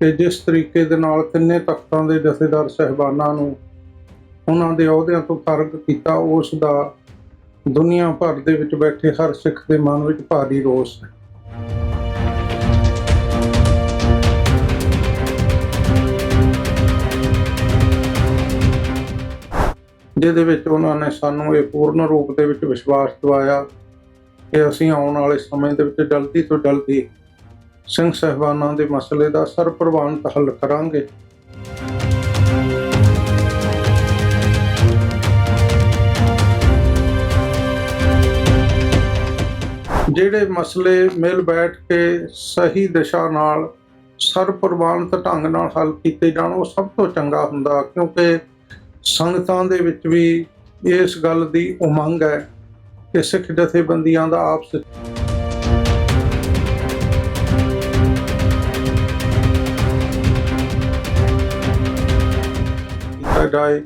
ਕਿ ਜਿਸ ਤਰੀਕੇ ਦੇ ਨਾਲ ਤਿੰਨੇ ਤਖਤਾਂ ਦੇ ਜਥੇਦਾਰ ਸਹਿਬਾਨਾਂ ਨੂੰ ਉਹਨਾਂ ਦੇ ਅਹੁਦਿਆਂ ਤੋਂ ਫ਼ਰਕ ਕੀਤਾ, ਉਸ ਦਾ ਦੁਨੀਆ ਭਰ ਦੇ ਵਿੱਚ ਬੈਠੇ ਹਰ ਸਿੱਖ ਦੇ ਮਨ ਵਿੱਚ ਭਾਰੀ ਰੋਸ ਹੈ। ਜਿਹਦੇ ਵਿੱਚ ਉਹਨਾਂ ਨੇ ਸਾਨੂੰ ਇਹ ਪੂਰਨ ਰੂਪ ਦੇ ਵਿੱਚ ਵਿਸ਼ਵਾਸ ਦਿਵਾਇਆ ਕਿ ਅਸੀਂ ਆਉਣ ਵਾਲੇ ਸਮੇਂ ਦੇ ਵਿੱਚ ਜਲਦੀ ਤੋਂ ਜਲਦੀ ਸਿੰਘ ਸਹਿਬਾਨਾਂ ਦੇ ਮਸਲੇ ਦਾ ਸਰਪ੍ਰਵਾਨਤ ਹੱਲ ਕਰਾਂਗੇ। ਜਿਹੜੇ ਮਸਲੇ ਮਿਲ ਬੈਠ ਕੇ ਸਹੀ ਦਿਸ਼ਾ ਨਾਲ ਸਰਪ੍ਰਵਾਨਤ ਢੰਗ ਨਾਲ ਹੱਲ ਕੀਤੇ ਜਾਣ, ਉਹ ਸਭ ਤੋਂ ਚੰਗਾ ਹੁੰਦਾ ਕਿਉਂਕਿ ਸੰਗਤਾਂ ਦੇ ਵਿੱਚ ਵੀ ਇਸ ਗੱਲ ਦੀ ਉਮੰਗ ਹੈ ਕਿ ਸਿੱਖ ਜਥੇਬੰਦੀਆਂ ਦਾ ਆਪਸ ਕੀਤਾ ਜਾਏ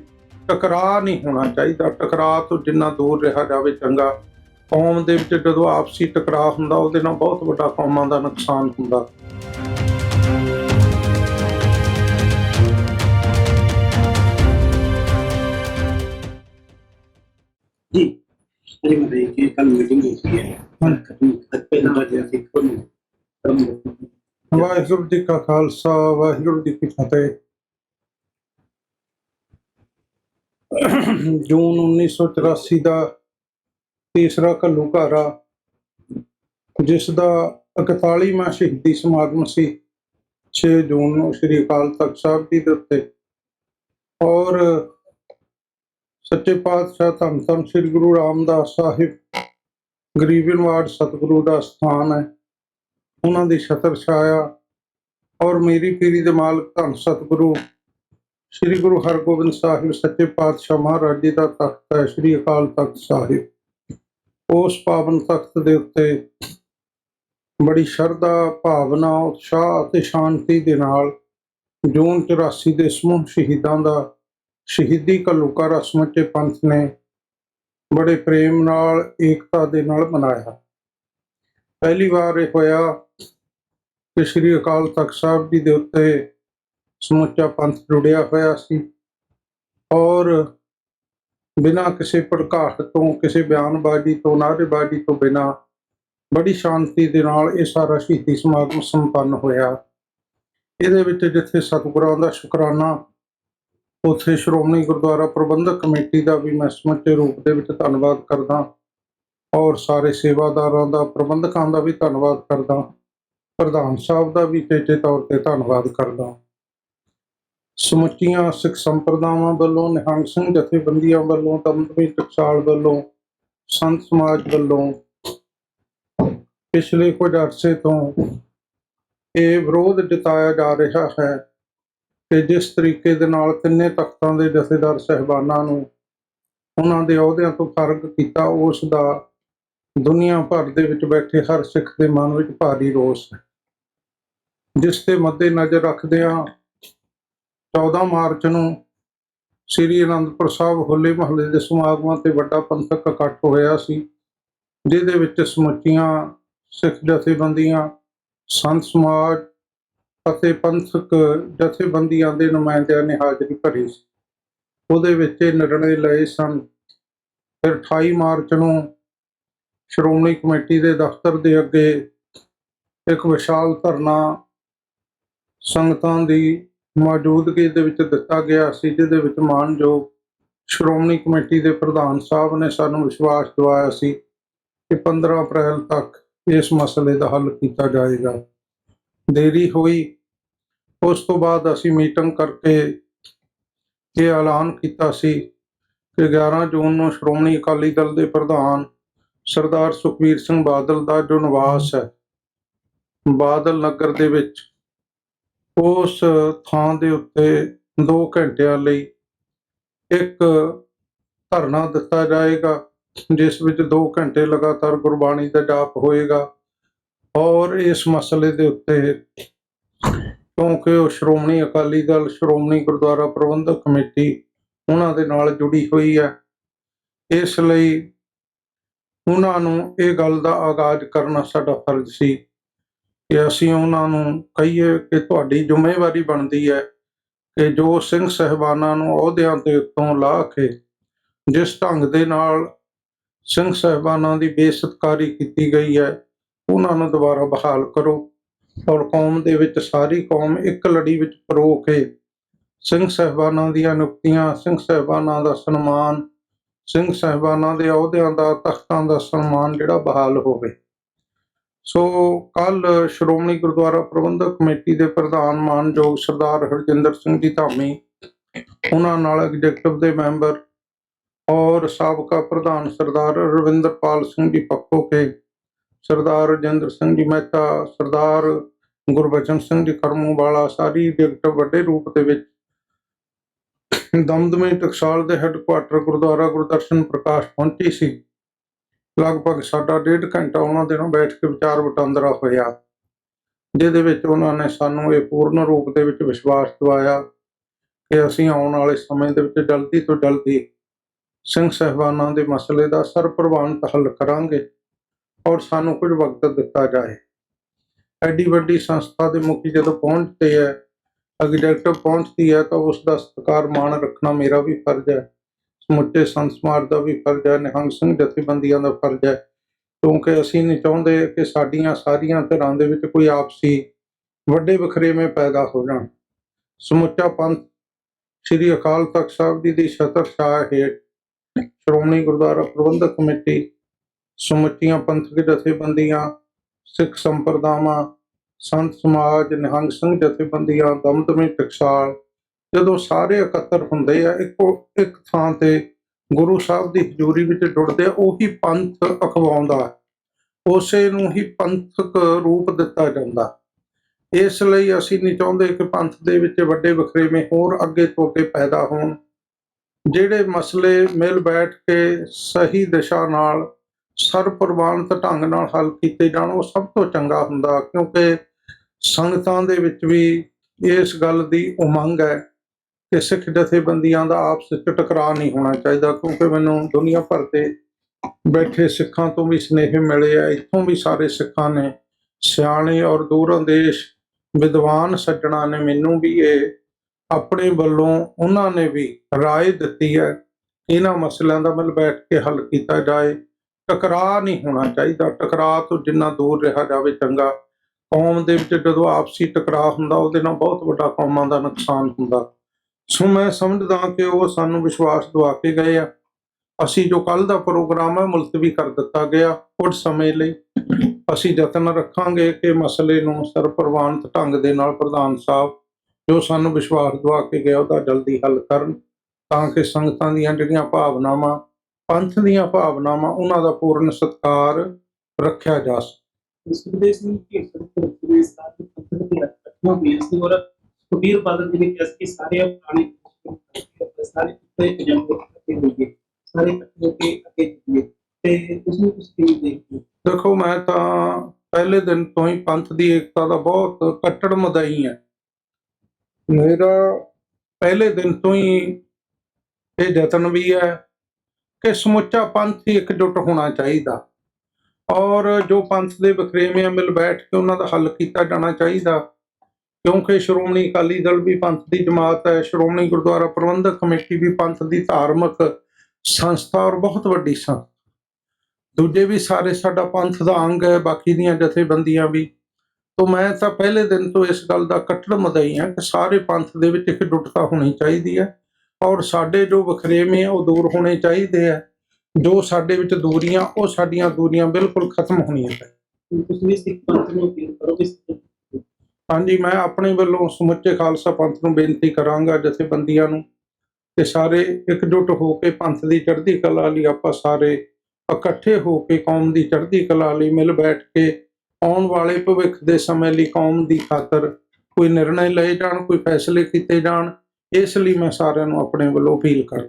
ਟਕਰਾਅ ਨਹੀਂ ਹੋਣਾ ਚਾਹੀਦਾ ਟਕਰਾਅ ਤੋਂ ਜਿੰਨਾ ਦੂਰ ਰਿਹਾ ਜਾਵੇ ਚੰਗਾ ਕੌਮ ਦੇ ਵਿੱਚ ਜਦੋਂ ਆਪਸੀ ਟਕਰਾਅ ਹੁੰਦਾ ਉਹਦੇ ਨਾਲ ਬਹੁਤ ਵੱਡਾ ਕੌਮਾਂ ਦਾ ਨੁਕਸਾਨ ਹੁੰਦਾ जी अरे बताइए कि कल मीटिंग होती है कल खत्म तक पहला बजे से कौन प्रमुख ਵਾਹਿਗੁਰੂ ਜੀ ਕਾ ਖਾਲਸਾ ਵਾਹਿਗੁਰੂ ਜੀ ਕੀ ਜੂਨ 1984 ਦਾ ਤੀਸਰਾ ਘੱਲੂਘਾਰਾ, ਜਿਸ ਦਾ 41ਵਾਂ ਸ਼ਹੀਦੀ ਸਮਾਗਮ ਸੀ 6 ਜੂਨ ਨੂੰ ਸ੍ਰੀ ਅਕਾਲ ਤਖਤ ਸਾਹਿਬ ਜੀ ਦੇ ਉੱਤੇ। ਔਰ ਸੱਚੇ ਪਾਤਸ਼ਾਹ ਧੰਨ ਧੰਨ ਸ੍ਰੀ ਗੁਰੂ ਰਾਮਦਾਸ ਸਾਹਿਬ ਗਰੀਬਨਵਾੜ ਸਤਿਗੁਰੂ ਦਾ ਸਥਾਨ ਹੈ। ਉਹਨਾਂ ਦੀ ਛਤਰ ਛਾਇਆ ਔਰ ਮੇਰੀ ਪੀਰੀ ਦੇ ਮਾਲਕ ਧੰਨ ਸਤਿਗੁਰੂ ਸ੍ਰੀ ਗੁਰੂ ਹਰਗੋਬਿੰਦ ਸਾਹਿਬ ਸੱਚੇ ਪਾਤਸ਼ਾਹ ਮਹਾਰਾਜ ਜੀ ਦਾ ਤਖਤ ਹੈ, ਸ੍ਰੀ ਅਕਾਲ ਤਖਤ ਸਾਹਿਬ। ਉਸ ਪਾਵਨ ਤਖਤ ਦੇ ਉੱਤੇ ਬੜੀ ਸ਼ਰਧਾ, ਭਾਵਨਾ, ਉਤਸ਼ਾਹ ਅਤੇ ਸ਼ਾਂਤੀ ਦੇ ਨਾਲ ਜੂਨ 84 ਦੇ ਸਮੂਹ ਸ਼ਹੀਦਾਂ ਦਾ ਸ਼ਹੀਦੀ ਕਲੂਕਾ ਰਸਮ ਚ ਪੰਥ ਨੇ ਬੜੇ ਪ੍ਰੇਮ ਨਾਲ ਏਕਤਾ ਦੇ ਨਾਲ ਮਨਾਇਆ। ਪਹਿਲੀ ਵਾਰ ਇਹ ਹੋਇਆ ਕਿ ਸ੍ਰੀ ਅਕਾਲ ਤਖਤ ਸਾਹਿਬ ਜੀ ਦੇ ਉੱਤੇ ਸਮੁੱਚਾ ਪੰਥ ਜੁੜਿਆ ਹੋਇਆ ਸੀ। ਔਰ ਬਿਨਾਂ ਕਿਸੇ ਭੜਕਾਹਟ ਤੋਂ, ਕਿਸੇ ਬਿਆਨਬਾਜ਼ੀ ਤੋਂ, ਨਾਅਰੇਬਾਜ਼ੀ ਤੋਂ ਬਿਨਾਂ ਬੜੀ ਸ਼ਾਂਤੀ ਦੇ ਨਾਲ ਇਹ ਸਾਰਾ ਸ਼ਹੀਦੀ ਸਮਾਗਮ ਸੰਪੰਨ ਹੋਇਆ। ਇਹਦੇ ਵਿੱਚ ਜਿੱਥੇ ਸਤਿਗੁਰਾਂ ਦਾ ਸ਼ੁਕਰਾਨਾ, ਉੱਥੇ ਸ਼੍ਰੋਮਣੀ ਗੁਰਦੁਆਰਾ ਪ੍ਰਬੰਧਕ ਕਮੇਟੀ ਦਾ ਵੀ ਮੈਂ ਸਮੁੱਚੇ ਰੂਪ ਦੇ ਵਿੱਚ ਧੰਨਵਾਦ ਕਰਦਾ ਔਰ ਸਾਰੇ ਸੇਵਾਦਾਰਾਂ ਦਾ, ਪ੍ਰਬੰਧਕਾਂ ਦਾ ਵੀ ਧੰਨਵਾਦ ਕਰਦਾ ਪ੍ਰਧਾਨ ਸਾਹਿਬ ਦਾ ਵੀ ਤੇਜੇ ਤੌਰ ਤੇ ਧੰਨਵਾਦ ਕਰਦਾ ਸਮੁੱਚੀਆਂ ਸਿੱਖ ਸੰਪਰਦਾਵਾਂ ਵੱਲੋਂ, ਨਿਹੰਗ ਸਿੰਘ ਜਥੇਬੰਦੀਆਂ ਵੱਲੋਂ ਦਮਦਮੀ ਟਕਸਾਲ ਵੱਲੋਂ, ਸੰਤ ਸਮਾਜ ਵੱਲੋਂ ਪਿਛਲੇ ਕੁਝ ਅਰਸੇ ਤੋਂ ਇਹ ਵਿਰੋਧ ਜਤਾਇਆ ਜਾ ਰਿਹਾ ਹੈ ਕਿ ਜਿਸ ਤਰੀਕੇ ਦੇ ਨਾਲ ਤਿੰਨੇ ਤਖਤਾਂ ਦੇ ਜਥੇਦਾਰ ਸਹਿਬਾਨਾਂ ਨੂੰ ਉਹਨਾਂ ਦੇ ਅਹੁਦਿਆਂ ਤੋਂ ਫ਼ਰਕ ਕੀਤਾ, ਉਸ ਦਾ ਦੁਨੀਆ ਭਰ ਦੇ ਵਿੱਚ ਬੈਠੇ ਹਰ ਸਿੱਖ ਦੇ ਮਨ ਵਿੱਚ ਭਾਰੀ ਰੋਸ ਹੈ। ਜਿਸ ਦੇ ਮੱਦੇ ਨਜ਼ਰ ਰੱਖਦਿਆਂ 14 ਮਾਰਚ ਨੂੰ ਸ੍ਰੀ ਅਨੰਦਪੁਰ ਸਾਹਿਬ ਹੋਲੇ ਮਹੱਲੇ ਦੇ ਸਮਾਗਮਾਂ ਤੇ ਵੱਡਾ ਪੰਥਕ ਇਕੱਠ ਹੋਇਆ ਸੀ, ਜਿਹਦੇ ਵਿੱਚ ਸਮੁੱਚੀਆਂ ਸਿੱਖ ਜਥੇਬੰਦੀਆਂ, ਸੰਤ ਸਮਾਜ ਅਤੇ ਪੰਥਕ ਜਥੇਬੰਦੀਆਂ ਦੇ ਨੁਮਾਇੰਦਿਆਂ ਨੇ ਹਾਜ਼ਰੀ ਭਰੀ ਸੀ। ਉਹਦੇ ਵਿੱਚ ਇਹ ਨਿਰਣੇ ਲਏ ਸਨ। ਫਿਰ 28 ਮਾਰਚ ਨੂੰ ਸ਼੍ਰੋਮਣੀ ਕਮੇਟੀ ਦੇ ਦਫ਼ਤਰ ਦੇ ਅੱਗੇ ਇੱਕ ਵਿਸ਼ਾਲ ਧਰਨਾ ਸੰਗਤਾਂ ਦੀ ਮੌਜੂਦਗੀ ਦੇ ਵਿੱਚ ਦਿੱਤਾ ਗਿਆ ਸੀ, ਜਿਹਦੇ ਵਿੱਚ ਮਾਨਯੋਗ ਸ਼੍ਰੋਮਣੀ ਕਮੇਟੀ ਦੇ ਪ੍ਰਧਾਨ ਸਾਹਿਬ ਨੇ ਸਾਨੂੰ ਵਿਸ਼ਵਾਸ ਦਿਵਾਇਆ ਸੀ ਕਿ 15 ਅਪ੍ਰੈਲ ਤੱਕ ਇਸ ਮਸਲੇ ਦਾ ਹੱਲ ਕੀਤਾ ਜਾਏਗਾ। ਦੇਰੀ ਹੋਈ, ਉਸ ਤੋਂ ਬਾਅਦ ਅਸੀਂ ਮੀਟਿੰਗ ਕਰਕੇ ਇਹ ਐਲਾਨ ਕੀਤਾ ਸੀ ਕਿ 11 ਜੂਨ ਨੂੰ ਸ਼੍ਰੋਮਣੀ ਅਕਾਲੀ ਦਲ ਦੇ ਪ੍ਰਧਾਨ ਸਰਦਾਰ ਸੁਖਬੀਰ ਸਿੰਘ ਬਾਦਲ ਦਾ ਜੋ ਨਿਵਾਸ ਹੈ, ਬਾਦਲ ਨਗਰ ਦੇ ਵਿੱਚ ਉਸ ਥਾਂ ਦੇ ਉੱਤੇ 2 ਘੰਟਿਆਂ ਲਈ ਇੱਕ ਧਰਨਾ ਦਿੱਤਾ ਜਾਏਗਾ, ਜਿਸ ਵਿੱਚ 2 ਘੰਟੇ ਲਗਾਤਾਰ ਗੁਰਬਾਣੀ ਦਾ ਜਾਪ ਹੋਏਗਾ ਔਰ ਇਸ ਮਸਲੇ ਦੇ ਉੱਤੇ, ਕਿਉਂਕਿ ਉਹ ਸ਼੍ਰੋਮਣੀ ਅਕਾਲੀ ਦਲ, ਸ਼੍ਰੋਮਣੀ ਗੁਰਦੁਆਰਾ ਪ੍ਰਬੰਧਕ ਕਮੇਟੀ ਉਹਨਾਂ ਦੇ ਨਾਲ ਜੁੜੀ ਹੋਈ ਹੈ। ਇਸ ਲਈ ਉਹਨਾਂ ਨੂੰ ਇਹ ਗੱਲ ਦਾ ਆਗਾਜ਼ ਕਰਨਾ ਸਾਡਾ ਫਰਜ਼ ਸੀ। ਕਿ ਅਸੀਂ ਉਹਨਾਂ ਨੂੰ ਕਹੀਏ ਕਿ ਤੁਹਾਡੀ ਜ਼ਿੰਮੇਵਾਰੀ ਬਣਦੀ ਹੈ ਕਿ ਜੋ ਸਿੰਘ ਸਹਿਬਾਨਾਂ ਨੂੰ ਅਹੁਦਿਆਂ ਦੇ ਉੱਤੋਂ ਲਾ ਕੇ ਜਿਸ ਢੰਗ ਦੇ ਨਾਲ ਸਿੰਘ ਸਹਿਬਾਨਾਂ ਦੀ ਬੇਸਤਕਾਰੀ ਕੀਤੀ ਗਈ ਹੈ, ਉਹਨਾਂ ਨੂੰ ਦੁਬਾਰਾ ਬਹਾਲ ਕਰੋ ਔਰ ਕੌਮ ਦੇ ਵਿੱਚ ਸਾਰੀ ਕੌਮ ਇੱਕ ਲੜੀ ਵਿੱਚ ਪਰੋ ਕੇ ਸਿੰਘ ਸਹਿਬਾਨਾਂ ਦੀਆਂ ਨਿਯੁਕਤੀਆਂ ਸਿੰਘ ਸਹਿਬਾਨਾਂ ਦਾ ਸਨਮਾਨ, ਸਿੰਘ ਸਹਿਬਾਨਾਂ ਦੇ ਅਹੁਦਿਆਂ ਦਾ, ਤਖਤਾਂ ਦਾ ਸਨਮਾਨ ਜਿਹੜਾ ਬਹਾਲ ਹੋਵੇ। ਸੋ ਕੱਲ ਸ਼੍ਰੋਮਣੀ ਗੁਰਦੁਆਰਾ ਪ੍ਰਬੰਧਕ ਕਮੇਟੀ ਦੇ ਪ੍ਰਧਾਨ ਮਾਨਯੋਗ ਸਰਦਾਰ ਹਰਜਿੰਦਰ ਸਿੰਘ ਜੀ ਧਾਮੀ, ਉਹਨਾਂ ਨਾਲ ਐਗਜ਼ੀਕਟਿਵ ਦੇ ਮੈਂਬਰ ਔਰ ਸਾਬਕਾ ਪ੍ਰਧਾਨ ਸਰਦਾਰ ਰਵਿੰਦਰਪਾਲ ਸਿੰਘ ਜੀ ਪੱਖੋ ਕੇ, ਸਰਦਾਰ ਰਜਿੰਦਰ ਸਿੰਘ ਜੀ ਮਹਿਤਾ, ਸਰਦਾਰ ਗੁਰਬਚਨ ਸਿੰਘ ਜੀ ਕਰਮੂ ਵਾਲਾ ਸਾਰੀ ਐਗਜ਼ੀਕਟਿਵ ਵੱਡੇ ਰੂਪ ਦੇ ਵਿੱਚ ਦਮਦਮੇ ਟਕਸਾਲ ਦੇ ਹੈੱਡਕੁਆਟਰ ਗੁਰਦੁਆਰਾ ਗੁਰਦਰਸ਼ਨ ਪ੍ਰਕਾਸ਼ ਪਹੁੰਚੀ ਸੀ। ਲਗਭਗ ਸਾਡਾ ਡੇਢ ਘੰਟਾ ਉਹਨਾਂ ਦੇ ਨਾਲ ਬੈਠ ਕੇ ਵਿਚਾਰ ਵਟਾਂਦਰਾ ਹੋਇਆ। ਜਿਹਦੇ ਵਿੱਚ ਉਹਨਾਂ ਨੇ ਸਾਨੂੰ ਇਹ ਪੂਰਨ ਰੂਪ ਦੇ ਵਿੱਚ ਵਿਸ਼ਵਾਸ ਦਿਵਾਇਆ ਕਿ ਅਸੀਂ ਆਉਣ ਵਾਲੇ ਸਮੇਂ ਦੇ ਵਿੱਚ ਜਲਦੀ ਤੋਂ ਜਲਦੀ ਸਿੰਘ ਸਹਿਬਾਨਾਂ ਦੇ ਮਸਲੇ ਦਾ ਸਰਪ੍ਰਵਾਨਤ ਹੱਲ ਕਰਾਂਗੇ ਔਰ ਸਾਨੂੰ ਕੁਝ ਵਕਤ ਦਿੱਤਾ ਜਾਏ। ਐਡੀ ਵੱਡੀ ਸੰਸਥਾ ਦੇ ਮੁਖੀ ਜਦੋਂ ਪਹੁੰਚਦੇ ਹੈ ਐਗਜ਼ੈਕਟਿਵ ਪਹੁੰਚਦੀ ਹੈ ਤਾਂ ਉਸ ਦਾ ਸਤਿਕਾਰ ਮਾਣ ਰੱਖਣਾ ਮੇਰਾ ਵੀ ਫਰਜ਼ ਹੈ। ਸਮੁੱਚੇ ਸੰਤ ਸਮਾਜ ਦਾ ਵੀ ਫਰਜ਼ ਹੈ, ਨਿਹੰਗ ਸਿੰਘ ਜਥੇਬੰਦੀਆਂ ਦਾ ਫਰਜ਼ ਹੈ। ਕਿਉਂਕਿ ਅਸੀਂ ਨਹੀਂ ਚਾਹੁੰਦੇ ਕਿ ਸਾਡੀਆਂ ਸਾਰੀਆਂ ਧਿਰਾਂ ਦੇ ਵਿੱਚ ਕੋਈ ਆਪਸੀ ਵੱਡੇ ਵਖਰੇਵੇਂ ਪੈਦਾ ਹੋ ਜਾਣ। ਸਮੁੱਚਾ ਪੰਥ ਸ੍ਰੀ ਅਕਾਲ ਤਖਤ ਸਾਹਿਬ ਜੀ ਦੀ ਛਤਰ ਛਾਇਆ ਹੇਠ ਸ਼੍ਰੋਮਣੀ ਗੁਰਦੁਆਰਾ ਪ੍ਰਬੰਧਕ ਕਮੇਟੀ, ਸਮੁੱਚੀਆਂ ਪੰਥਕ ਜਥੇਬੰਦੀਆਂ, ਸਿੱਖ ਸੰਪਰਦਾਵਾਂ, ਸੰਤ ਸਮਾਜ, ਨਿਹੰਗ ਸਿੰਘ ਜਥੇਬੰਦੀਆਂ, ਦਮਦਮੀ ਟਕਸਾਲ ਜਦੋਂ ਸਾਰੇ ਇਕੱਤਰ ਹੁੰਦੇ ਆ, ਇੱਕੋ ਇੱਕ ਥਾਂ ਤੇ ਗੁਰੂ ਸਾਹਿਬ ਦੀ ਹਜ਼ੂਰੀ ਵਿੱਚ ਜੁੜਦੇ ਆ, ਉਹੀ ਪੰਥ ਅਖਵਾਉਂਦਾ ਉਸੇ ਨੂੰ ਹੀ ਪੰਥਕ ਰੂਪ ਦਿੱਤਾ ਜਾਂਦਾ ਇਸ ਲਈ ਅਸੀਂ ਨਹੀਂ ਚਾਹੁੰਦੇ ਕਿ ਪੰਥ ਦੇ ਵਿੱਚ ਵੱਡੇ ਵਖਰੇਵੇਂ ਹੋਰ ਅੱਗੇ ਤੋਂ ਕੇ ਪੈਦਾ ਹੋਣ, ਜਿਹੜੇ ਮਸਲੇ ਮਿਲ ਬੈਠ ਕੇ ਸਹੀ ਦਿਸ਼ਾ ਨਾਲ, ਸਰਪ੍ਰਵਾਨਤ ਢੰਗ ਨਾਲ ਹੱਲ ਕੀਤੇ ਜਾਣ, ਉਹ ਸਭ ਤੋਂ ਚੰਗਾ ਹੁੰਦਾ, ਕਿਉਂਕਿ ਸੰਗਤਾਂ ਦੇ ਵਿੱਚ ਵੀ ਇਸ ਗੱਲ ਦੀ ਉਮੰਗ ਹੈ ਕਿ ਸਿੱਖ ਜਥੇਬੰਦੀਆਂ ਦਾ ਆਪਸ ਵਿੱਚ ਟਕਰਾਅ ਨਹੀਂ ਹੋਣਾ ਚਾਹੀਦਾ, ਕਿਉਂਕਿ ਮੈਨੂੰ ਦੁਨੀਆ ਭਰ ਤੇ ਬੈਠੇ ਸਿੱਖਾਂ ਤੋਂ ਵੀ ਸਨੇਹ ਮਿਲੇ ਆ, ਇੱਥੋਂ ਵੀ ਸਾਰੇ ਸਿੱਖਾਂ ਨੇ ਸਿਆਣੇ ਔਰ ਦੂਰੋਂ ਦੇਸ਼ ਵਿਦਵਾਨ ਸੱਜਣਾ ਨੇ ਮੈਨੂੰ ਵੀ ਇਹ ਆਪਣੇ ਵੱਲੋਂ ਉਹਨਾਂ ਨੇ ਵੀ ਰਾਏ ਦਿੱਤੀ ਹੈ, ਇਹਨਾਂ ਮਸਲਿਆਂ ਦਾ ਮਿਲ ਬੈਠ ਕੇ ਹੱਲ ਕੀਤਾ ਜਾਏ। ਟਕਰਾਅ ਨਹੀਂ ਹੋਣਾ ਚਾਹੀਦਾ, ਟਕਰਾਅ ਤੋਂ ਜਿੰਨਾ ਦੂਰ ਰਿਹਾ ਜਾਵੇ ਚੰਗਾ। ਕੌਮ ਦੇ ਵਿੱਚ ਜਦੋਂ ਆਪਸੀ ਟਕਰਾਅ ਹੁੰਦਾ, ਉਹਦੇ ਨਾਲ ਬਹੁਤ ਵੱਡਾ ਕੌਮਾਂ ਦਾ ਨੁਕਸਾਨ ਹੁੰਦਾ। ਸੋ ਮੈਂ ਸਮਝਦਾ ਕਿ ਉਹ ਸਾਨੂੰ ਵਿਸ਼ਵਾਸ ਦਿਵਾ ਕੇ ਗਏ ਆ। ਅਸੀਂ ਜੋ ਕੱਲ ਦਾ ਪ੍ਰੋਗਰਾਮ ਹੈ, ਮੁਲਤਵੀ ਕਰ ਦਿੱਤਾ ਗਿਆ ਕੁਝ ਸਮੇਂ ਲਈ। ਅਸੀਂ ਯਤਨ ਰੱਖਾਂਗੇ ਕਿ ਮਸਲੇ ਨੂੰ ਸਰਪ੍ਰਵਾਨਤ ਢੰਗ ਦੇ ਨਾਲ ਪ੍ਰਧਾਨ ਸਾਹਿਬ ਜੋ ਸਾਨੂੰ ਵਿਸ਼ਵਾਸ ਦਿਵਾ ਕੇ ਗਏ, ਉਹਦਾ ਜਲਦੀ ਹੱਲ ਕਰਨ ਤਾਂ ਕਿ ਸੰਗਤਾਂ ਦੀਆਂ ਜਿਹੜੀਆਂ ਭਾਵਨਾਵਾਂ, ਪੰਥ ਦੀਆਂ ਭਾਵਨਾਵਾਂ, ਉਹਨਾਂ ਦਾ ਪੂਰਨ ਸਤਿਕਾਰ ਰੱਖਿਆ ਜਾ ਸਕੇ। ਸੁਖਦੇਵ ਸਿੰਘ ਜੀ ਸਰਪ੍ਰਸਤ ਦੇ ਸਾਥ ਪੱਤਰ ਦੇ ਰੱਖਣਾ ਹੋਈ ਸੀ ਔਰ ਕੁਬੀਰ ਬਾਦਲ ਜੀ ਨੇ ਕਿਹਾ ਕਿ ਸਾਰੇ ਪੁਰਾਣੇ ਸਾਰੇ ਕੁੱਤੇ ਜੰਗਲ ਇਕੱਠੇ ਹੋ ਸਾਰੇ ਇਕੱਠੇ ਹੋ ਕੇ ਅੱਗੇ ਚੱਲੇ ਤੇ ਉਸ ਨੂੰ ਤੁਸੀਂ ਕਿਵੇਂ ਦੇਖਦੇ ਦੇਖੋ, ਮੈਂ ਤਾਂ ਪਹਿਲੇ ਦਿਨ ਤੋਂ ਹੀ ਪੰਥ ਦੀ ਏਕਤਾ ਦਾ ਬਹੁਤ ਕੱਟੜ ਮਦਾਈ ਹਾਂ। ਮੇਰਾ ਪਹਿਲੇ ਦਿਨ ਤੋਂ ਹੀ ਇਹ ਯਤਨ ਵੀ ਹੈ ਕਿ ਸਮੁੱਚਾ ਪੰਥ ਹੀ ਇਕਜੁੱਟ ਹੋਣਾ ਚਾਹੀਦਾ ਔਰ ਜੋ ਪੰਥ ਦੇ ਵਖਰੇਵੇਂ ਮਿਲ ਬੈਠ ਕੇ ਉਹਨਾਂ ਦਾ ਹੱਲ ਕੀਤਾ ਜਾਣਾ ਚਾਹੀਦਾ ਕਿਉਂਕਿ ਸ਼੍ਰੋਮਣੀ ਅਕਾਲੀ ਦਲ ਵੀ ਪੰਥ ਦੀ ਜਮਾਤ ਹੈ, ਸ਼੍ਰੋਮਣੀ ਗੁਰਦੁਆਰਾ ਪ੍ਰਬੰਧਕ ਕਮੇਟੀ ਵੀ ਪੰਥ ਦੀ ਧਾਰਮਿਕ ਸੰਸਥਾ ਔਰ ਬਹੁਤ ਵੱਡੀ ਸੰਸਥਾ। ਦੂਜੇ ਵੀ ਸਾਰੇ ਸਾਡਾ ਪੰਥ ਦਾ ਅੰਗ ਹੈ, ਬਾਕੀ ਦੀਆਂ ਜਥੇਬੰਦੀਆਂ ਵੀ। ਤੋਂ ਮੈਂ ਤਾਂ ਪਹਿਲੇ ਦਿਨ ਤੋਂ ਇਸ ਗੱਲ ਦਾ ਕੱਟੜ ਮਦਈ ਹਾਂ ਕਿ ਸਾਰੇ ਪੰਥ ਦੇ ਵਿੱਚ ਇੱਕ ਜੁਟਤਾ ਹੋਣੀ ਚਾਹੀਦੀ ਹੈ ਔਰ ਸਾਡੇ ਜੋ ਵਖਰੇਵੇਂ ਉਹ ਦੂਰ ਹੋਣੇ ਚਾਹੀਦੇ ਆ। ਜੋ ਸਾਡੇ ਵਿੱਚ ਦੂਰੀਆਂ, ਉਹ ਸਾਡੀਆਂ ਦੂਰੀਆਂ ਬਿਲਕੁਲ ਖਤਮ ਹੋਣੀਆਂ ਚਾਹੀਦੀਆਂ। ਤੁਸੀਂ ਵੀ ਸਿੱਖ ਪੰਥ ਨੂੰ ਅਪੀਲ ਕਰੋਗੇ ਹਾਂਜੀ, ਮੈਂ ਆਪਣੇ ਵੱਲੋਂ ਸਮੁੱਚੇ ਖਾਲਸਾ ਪੰਥ ਨੂੰ ਬੇਨਤੀ ਕਰਾਂਗਾ ਜਥੇਬੰਦੀਆਂ ਨੂੰ ਕਿ ਸਾਰੇ ਇਕਜੁੱਟ ਹੋ ਕੇ ਪੰਥ ਦੀ ਚੜ੍ਹਦੀ ਕਲਾ ਲਈ ਆਪਾਂ ਸਾਰੇ ਇਕੱਠੇ ਹੋ ਕੇ ਕੌਮ ਦੀ ਚੜ੍ਹਦੀ ਕਲਾ ਲਈ ਮਿਲ ਬੈਠ ਕੇ ਆਉਣ ਵਾਲੇ ਭਵਿੱਖ ਦੇ ਸਮੇਂ ਲਈ ਕੌਮ ਦੀ ਖਾਤਰ ਕੋਈ ਨਿਰਣੇ ਲਏ ਜਾਣ, ਕੋਈ ਫੈਸਲੇ ਕੀਤੇ ਜਾਣ, ਇਸ ਲਈ ਮੈਂ ਸਾਰਿਆਂ ਨੂੰ ਆਪਣੇ ਵੱਲੋਂ ਅਪੀਲ ਕਰਦਾ।